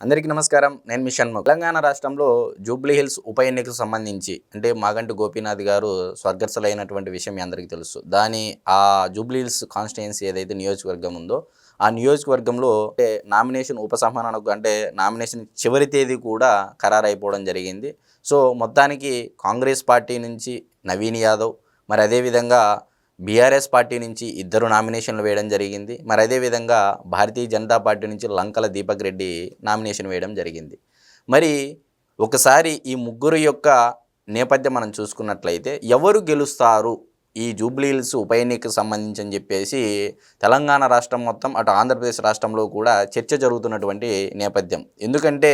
అందరికీ నమస్కారం. నేను మిషన్ తెలంగాణ రాష్ట్రంలో జూబ్లీ హిల్స్ ఉప ఎన్నికకు సంబంధించి అంటే మాగంటి గోపీనాథ్ గారు స్వర్గస్థులైనటువంటి విషయం మీ అందరికీ తెలుసు. దాని ఆ జూబ్లీ హిల్స్ కాన్స్టిట్యుయెన్సీ ఏదైతే నియోజకవర్గం ఉందో ఆ నియోజకవర్గంలో అంటే నామినేషన్ ఉపసంహరణకు అంటే నామినేషన్ చివరి తేదీ కూడా ఖరారైపోవడం జరిగింది. సో మొత్తానికి కాంగ్రెస్ పార్టీ నుంచి నవీన్ యాదవ్ మరి అదేవిధంగా బీఆర్ఎస్ పార్టీ నుంచి ఇద్దరు నామినేషన్లు వేయడం జరిగింది. మరి అదేవిధంగా భారతీయ జనతా పార్టీ నుంచి లంకల దీపక్ రెడ్డి నామినేషన్ వేయడం జరిగింది. మరి ఒకసారి ఈ ముగ్గురు యొక్క నేపథ్యం మనం చూసుకున్నట్లయితే ఎవరు గెలుస్తారు? ఈ జూబ్లీహిల్స్ ఉప ఎన్నికకు సంబంధించి అని చెప్పేసి తెలంగాణ రాష్ట్రం మొత్తం అటు ఆంధ్రప్రదేశ్ రాష్ట్రంలో కూడా చర్చ జరుగుతున్నటువంటి నేపథ్యం. ఎందుకంటే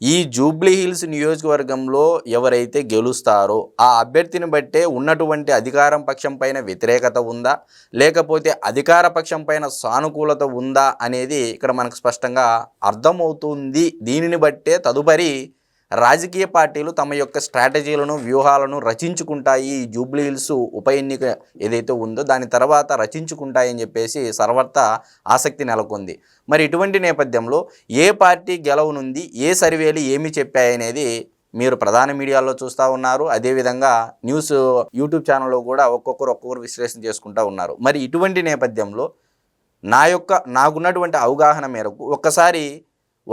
ఈ జూబ్లీ హిల్స్ నియోజకవర్గంలో ఎవరైతే గెలుస్తారో ఆ అభ్యర్థిని బట్టే ఉన్నటువంటి అధికారం పక్షం పైన వ్యతిరేకత ఉందా? లేకపోతే అధికార పక్షం పైన సానుకూలత ఉందా? అనేది ఇక్కడ మనకు స్పష్టంగా అర్థమవుతుంది. దీనిని బట్టే తదుపరి రాజకీయ పార్టీలు తమ యొక్క స్ట్రాటజీలను వ్యూహాలను రచించుకుంటాయి. ఈ జూబ్లీ హిల్స్ ఉప ఎన్నిక ఏదైతే ఉందో దాని తర్వాత రచించుకుంటాయని చెప్పేసి సర్వత్ర ఆసక్తి నెలకొంది. మరి ఇటువంటి నేపథ్యంలో ఏ పార్టీ గెలవనుంది ఏ సర్వేలు ఏమి చెప్పాయనేది మీరు ప్రధాన మీడియాలో చూస్తూ ఉన్నారు. అదేవిధంగా న్యూస్ యూట్యూబ్ ఛానల్లో కూడా ఒక్కొక్కరు ఒక్కొక్కరు విశ్లేషణ చేసుకుంటూ ఉన్నారు. మరి ఇటువంటి నేపథ్యంలో నా యొక్క నాకున్నటువంటి అవగాహన మేరకు ఒక్కసారి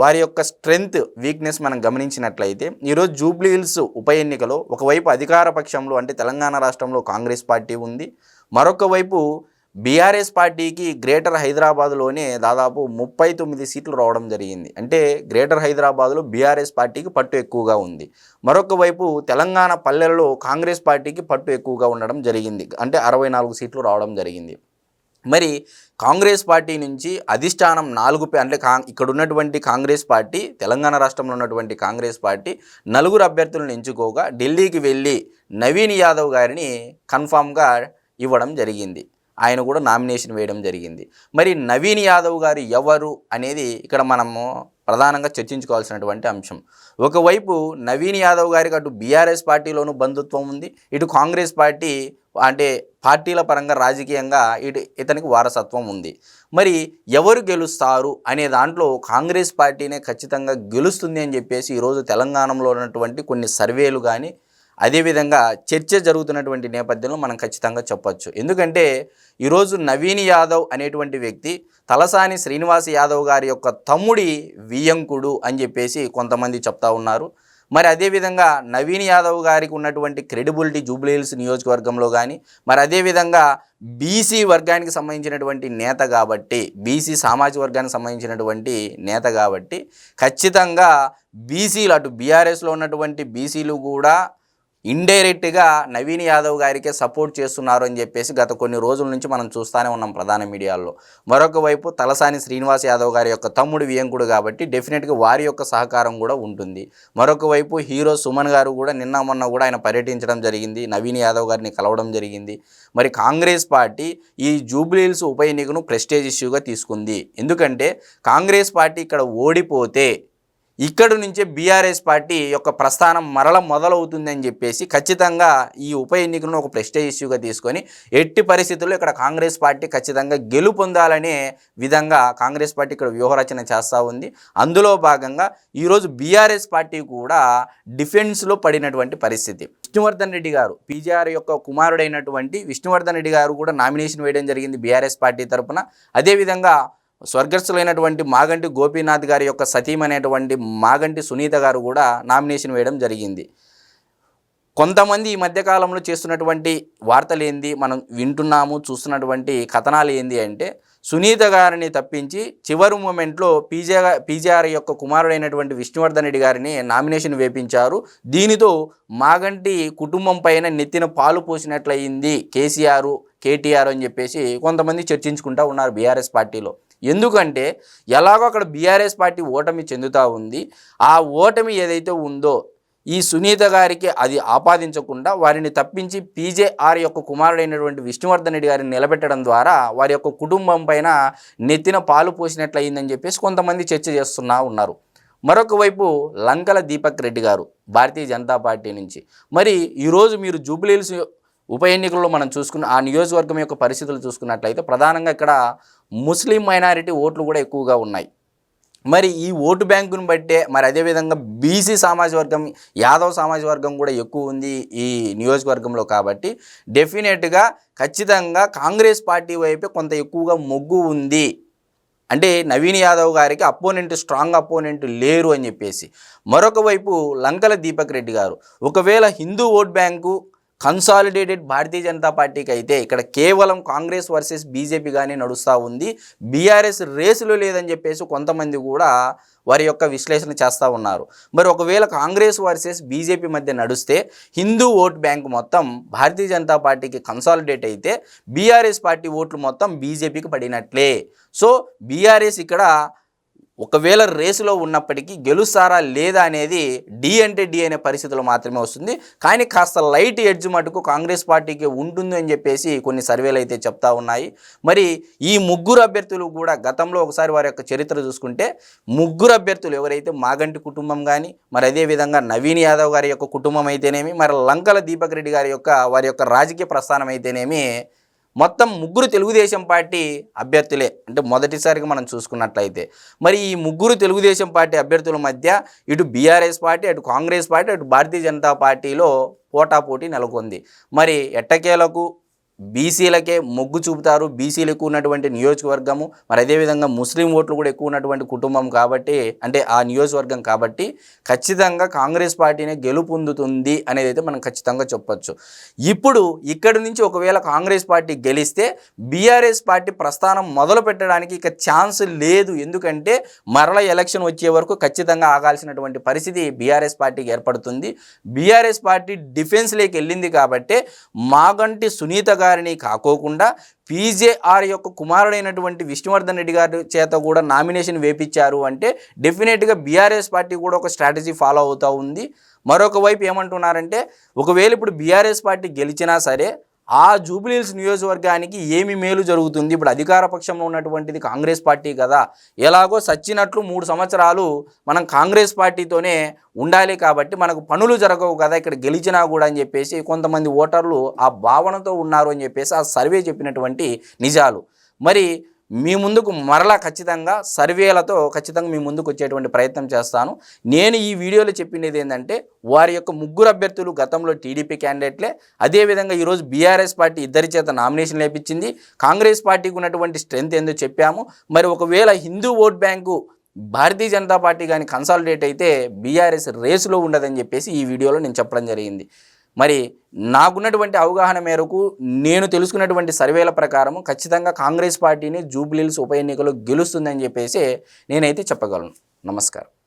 వారి యొక్క స్ట్రెంగ్త్ వీక్నెస్ మనం గమనించినట్లయితే ఈరోజు జూబ్లీ హిల్స్ ఉప ఎన్నికలో ఒకవైపు అధికార పక్షంలో అంటే తెలంగాణ రాష్ట్రంలో కాంగ్రెస్ పార్టీ ఉంది. మరొక వైపు బీఆర్ఎస్ పార్టీకి గ్రేటర్ హైదరాబాద్లోనే దాదాపు ముప్పై తొమ్మిది సీట్లు రావడం జరిగింది. అంటే గ్రేటర్ హైదరాబాద్లో బీఆర్ఎస్ పార్టీకి పట్టు ఎక్కువగా ఉంది. మరొక వైపు తెలంగాణ పల్లెలలో కాంగ్రెస్ పార్టీకి పట్టు ఎక్కువగా ఉండడం జరిగింది. అంటే అరవై నాలుగు సీట్లు రావడం జరిగింది. మరి కాంగ్రెస్ పార్టీ నుంచి అధిష్టానం నాలుగు అంటే కా ఇక్కడ ఉన్నటువంటి కాంగ్రెస్ పార్టీ తెలంగాణ రాష్ట్రంలో ఉన్నటువంటి కాంగ్రెస్ పార్టీ నలుగురు అభ్యర్థులను ఎంచుకోగా ఢిల్లీకి వెళ్ళి నవీన్ యాదవ్ గారిని కన్ఫామ్గా ఇవ్వడం జరిగింది. ఆయన కూడా నామినేషన్ వేయడం జరిగింది. మరి నవీన్ యాదవ్ గారు ఎవరు అనేది ఇక్కడ మనము ప్రధానంగా చర్చించుకోవాల్సినటువంటి అంశం. ఒకవైపు నవీన్ యాదవ్ గారికి అటు బీఆర్ఎస్ పార్టీలోనూ బంధుత్వం ఉంది ఇటు కాంగ్రెస్ పార్టీ అంటే పార్టీల పరంగా రాజకీయంగా ఇటు ఇతనికి వారసత్వం ఉంది. మరి ఎవరు గెలుస్తారు అనే దాంట్లో కాంగ్రెస్ పార్టీనే ఖచ్చితంగా గెలుస్తుంది అని చెప్పేసి ఈరోజు తెలంగాణలో ఉన్నటువంటి కొన్ని సర్వేలు కానీ అదేవిధంగా చర్చ జరుగుతున్నటువంటి నేపథ్యంలో మనం ఖచ్చితంగా చెప్పొచ్చు. ఎందుకంటే ఈరోజు నవీన్ యాదవ్ అనేటువంటి వ్యక్తి తలసాని శ్రీనివాస్ యాదవ్ గారి యొక్క తమ్ముడి వియంకుడు అని చెప్పేసి కొంతమంది చెప్తా ఉన్నారు. మరి అదేవిధంగా నవీన్ యాదవ్ గారికి ఉన్నటువంటి క్రెడిబిలిటీ జూబ్లీహిల్స్ నియోజకవర్గంలో కానీ మరి అదేవిధంగా బీసీ వర్గానికి సంబంధించినటువంటి నేత కాబట్టి బీసీ సామాజిక వర్గానికి సంబంధించినటువంటి నేత కాబట్టి ఖచ్చితంగా బీసీలు అటు బీఆర్ఎస్లో ఉన్నటువంటి బీసీలు కూడా ఇండైరెక్ట్గా నవీన్ యాదవ్ గారికే సపోర్ట్ చేస్తున్నారు అని చెప్పేసి గత కొన్ని రోజుల నుంచి మనం చూస్తూనే ఉన్నాం ప్రధాన మీడియాల్లో. మరొక వైపు తలసాని శ్రీనివాస్ యాదవ్ గారి యొక్క తమ్ముడు వియంకుడు కాబట్టి డెఫినెట్గా వారి యొక్క సహకారం కూడా ఉంటుంది. మరొక వైపు హీరో సుమన్ గారు కూడా నిన్న మొన్న కూడా ఆయన పర్యటించడం జరిగింది. నవీన్ యాదవ్ గారిని కలవడం జరిగింది. మరి కాంగ్రెస్ పార్టీ ఈ జూబ్లీహిల్స్ ఉప ఎన్నికను ప్రెస్టేజ్ ఇష్యూగా తీసుకుంది. ఎందుకంటే కాంగ్రెస్ పార్టీ ఇక్కడ ఓడిపోతే ఇక్కడి నుంచే బీఆర్ఎస్ పార్టీ యొక్క ప్రస్థానం మరల మొదలవుతుందని చెప్పేసి ఖచ్చితంగా ఈ ఉప ఎన్నికలను ఒక ప్రెస్టేజ్ ఇష్యూగా తీసుకొని ఎట్టి పరిస్థితుల్లో ఇక్కడ కాంగ్రెస్ పార్టీ ఖచ్చితంగా గెలుపొందాలనే విధంగా కాంగ్రెస్ పార్టీ ఇక్కడ వ్యూహరచన చేస్తూ ఉంది. అందులో భాగంగా ఈరోజు బీఆర్ఎస్ పార్టీ కూడా డిఫెన్స్లో పడినటువంటి పరిస్థితి. విష్ణువర్ధన్ రెడ్డి గారు పీజీఆర్ యొక్క కుమారుడైనటువంటి విష్ణువర్ధన్ రెడ్డి గారు కూడా నామినేషన్ వేయడం జరిగింది బీఆర్ఎస్ పార్టీ తరఫున అదేవిధంగా స్వర్గస్థులైనటువంటి మాగంటి గోపీనాథ్ గారి యొక్క సతీమనేటువంటి మాగంటి సునీత గారు కూడా నామినేషన్ వేయడం జరిగింది. కొంతమంది ఈ మధ్యకాలంలో చేస్తున్నటువంటి వార్తలు ఏంది మనం వింటున్నాము చూస్తున్నటువంటి కథనాలు ఏంది అంటే సునీత గారిని తప్పించి చివరి మూమెంట్లో పీజే పీజేఆర్ యొక్క కుమారుడైనటువంటి విష్ణువర్ధన్ రెడ్డి గారిని నామినేషన్ వేపించారు. దీనితో మాగంటి కుటుంబం పైన నెత్తిన పాలు పోసినట్లయింది కేసీఆర్ కేటీఆర్ అని చెప్పేసి కొంతమంది చర్చించుకుంటూ ఉన్నారు బీఆర్ఎస్ పార్టీలో. ఎందుకంటే ఎలాగో అక్కడ బీఆర్ఎస్ పార్టీ ఓటమి చెందుతూ ఉంది. ఆ ఓటమి ఏదైతే ఉందో ఈ సునీత గారికి అది ఆపాదించకుండా వారిని తప్పించి పీజేఆర్ యొక్క కుమారుడైనటువంటి విష్ణువర్ధన్ రెడ్డి గారిని నిలబెట్టడం ద్వారా వారి యొక్క కుటుంబం పైన నెత్తిన పాలు పోసినట్లయిందని చెప్పేసి కొంతమంది చర్చ చేస్తున్నా ఉన్నారు. మరొక వైపు లంకల దీపక్ రెడ్డి గారు భారతీయ జనతా పార్టీ నుంచి. మరి ఈరోజు మీరు జూబ్లీహిల్స్ ఉప ఎన్నికల్లో మనం చూసుకున్న ఆ నియోజకవర్గం యొక్క పరిస్థితులు చూసుకున్నట్లయితే ప్రధానంగా ఇక్కడ ముస్లిం మైనారిటీ ఓట్లు కూడా ఎక్కువగా ఉన్నాయి. మరి ఈ ఓటు బ్యాంకును బట్టే మరి అదేవిధంగా బీసీ సామాజిక వర్గం యాదవ్ సామాజిక వర్గం కూడా ఎక్కువ ఉంది ఈ నియోజకవర్గంలో కాబట్టి డెఫినెట్గా ఖచ్చితంగా కాంగ్రెస్ పార్టీ వైపే కొంత ఎక్కువగా మొగ్గు ఉంది. అంటే నవీన్ యాదవ్ గారికి అపోనెంట్ స్ట్రాంగ్ అపోనెంట్ లేరు అని చెప్పేసి. మరొక వైపు లంకల దీపక్ రెడ్డి గారు. ఒకవేళ Hindu vote bank consolidated Bharatiya Janata పార్టీకి అయితే ఇక్కడ కేవలం కాంగ్రెస్ వర్సెస్ బీజేపీ కానీ నడుస్తూ ఉంది. బీఆర్ఎస్ రేసులో లేదని చెప్పేసి కొంతమంది కూడా వారి యొక్క విశ్లేషణ చేస్తూ ఉన్నారు. మరి ఒకవేళ కాంగ్రెస్ వర్సెస్ బీజేపీ మధ్య నడుస్తే హిందూ ఓట్ బ్యాంక్ మొత్తం భారతీయ జనతా పార్టీకి కన్సాలిడేట్ అయితే బీఆర్ఎస్ పార్టీ ఓట్లు మొత్తం బీజేపీకి పడినట్లే. సో బీఆర్ఎస్ ఇక్కడ ఒకవేళ రేసులో ఉన్నప్పటికీ గెలుస్తారా లేదా అనేది డి అంటే డి అనే పరిస్థితులు మాత్రమే వస్తుంది. కానీ కాస్త లైట్ ఎడ్జ్ మటుకు కాంగ్రెస్ పార్టీకి ఉంటుంది అని చెప్పేసి కొన్ని సర్వేలు అయితే చెప్తా ఉన్నాయి. మరి ఈ ముగ్గురు అభ్యర్థులు కూడా గతంలో ఒకసారి వారి యొక్క చరిత్ర చూసుకుంటే ముగ్గురు అభ్యర్థులు ఎవరైతే మాగంటి కుటుంబం కానీ మరి అదేవిధంగా నవీన్ యాదవ్ గారి యొక్క కుటుంబం అయితేనేమి మరి లంకల దీపక్ రెడ్డి గారి యొక్క వారి యొక్క రాజకీయ ప్రస్థానం అయితేనేమి మొత్తం ముగ్గురు తెలుగుదేశం పార్టీ అభ్యర్థులే. అంటే మొదటిసారిగా మనం చూసుకున్నట్లయితే. మరి ఈ ముగ్గురు తెలుగుదేశం పార్టీ అభ్యర్థుల మధ్య ఇటు బీఆర్ఎస్ పార్టీ అటు కాంగ్రెస్ పార్టీ అటు భారతీయ జనతా పార్టీలో పోటాపోటీ నెలకొంది. మరి ఎట్టకేలకు బీసీలకే మొగ్గు చూపుతారు. బీసీలు ఎక్కువ ఉన్నటువంటి నియోజకవర్గము మరి అదేవిధంగా ముస్లిం ఓట్లు కూడా ఎక్కువ ఉన్నటువంటి కుటుంబం కాబట్టి అంటే ఆ నియోజకవర్గం కాబట్టి ఖచ్చితంగా కాంగ్రెస్ పార్టీనే గెలుపొందుతుంది అనేది అయితే మనం ఖచ్చితంగా చెప్పొచ్చు. ఇప్పుడు ఇక్కడి నుంచి ఒకవేళ కాంగ్రెస్ పార్టీ గెలిస్తే బీఆర్ఎస్ పార్టీ ప్రస్థానం మొదలు పెట్టడానికి ఇక ఛాన్స్ లేదు. ఎందుకంటే మరల ఎలక్షన్ వచ్చే వరకు ఖచ్చితంగా ఆగాల్సినటువంటి పరిస్థితి బీఆర్ఎస్ పార్టీకి ఏర్పడుతుంది. బీఆర్ఎస్ పార్టీ డిఫెన్స్లోకి వెళ్ళింది కాబట్టి మాగంటి సునీత గారిని కాకోకుండా పీజేఆర్ యొక్క కుమారుడైనటువంటి విష్ణువర్ధన్ రెడ్డి గారి చేత కూడా నామినేషన్ వేపించారు అంటే డెఫినెట్గా బీఆర్ఎస్ పార్టీ కూడా ఒక స్ట్రాటజీ ఫాలో అవుతూ ఉంది. మరొక వైపు ఏమంటున్నారంటే ఒకవేళ ఇప్పుడు బీఆర్ఎస్ పార్టీ గెలిచినా సరే ఆ జూబ్లీహిల్స్ నియోజకవర్గానికి ఏమి మేలు జరుగుతుంది? ఇప్పుడు అధికార పక్షంలో ఉన్నటువంటిది కాంగ్రెస్ పార్టీ కదా. ఎలాగో సచ్చినట్లు మూడు సంవత్సరాలు మనం కాంగ్రెస్ పార్టీతోనే ఉండాలి కాబట్టి మనకు పనులు జరగవు కదా ఇక్కడ గెలిచినా కూడా అని చెప్పేసి కొంతమంది ఓటర్లు ఆ భావనతో ఉన్నారు అని చెప్పేసి ఆ సర్వే చెప్పినటువంటి నిజాలు. మరి మీ ముందుకు మరలా ఖచ్చితంగా సర్వేలతో ఖచ్చితంగా మీ ముందుకు వచ్చేటువంటి ప్రయత్నం చేస్తాను. నేను ఈ వీడియోలో చెప్పినది ఏంటంటే వారి యొక్క ముగ్గురు అభ్యర్థులు గతంలో టీడీపీ క్యాండిడేట్లే. అదేవిధంగా ఈరోజు బీఆర్ఎస్ పార్టీ ఇద్దరి చేత నామినేషన్ లేపించింది. కాంగ్రెస్ పార్టీకి ఉన్నటువంటి స్ట్రెంత్ ఏందో చెప్పాము. మరి ఒకవేళ Hindu vote bank Bharatiya Janata party కానీ కన్సాలిడేట్ అయితే బీఆర్ఎస్ రేసులో ఉండదని చెప్పేసి ఈ వీడియోలో నేను చెప్పడం జరిగింది. మరి నాకున్నటువంటి అవగాహన మేరకు నేను తెలుసుకున్నటువంటి సర్వేల ప్రకారం ఖచ్చితంగా కాంగ్రెస్ పార్టీని జూబ్లీల్స్ ఉప ఎన్నికలో గెలుస్తుందని చెప్పేసి నేనైతే చెప్పగలను. నమస్కారం.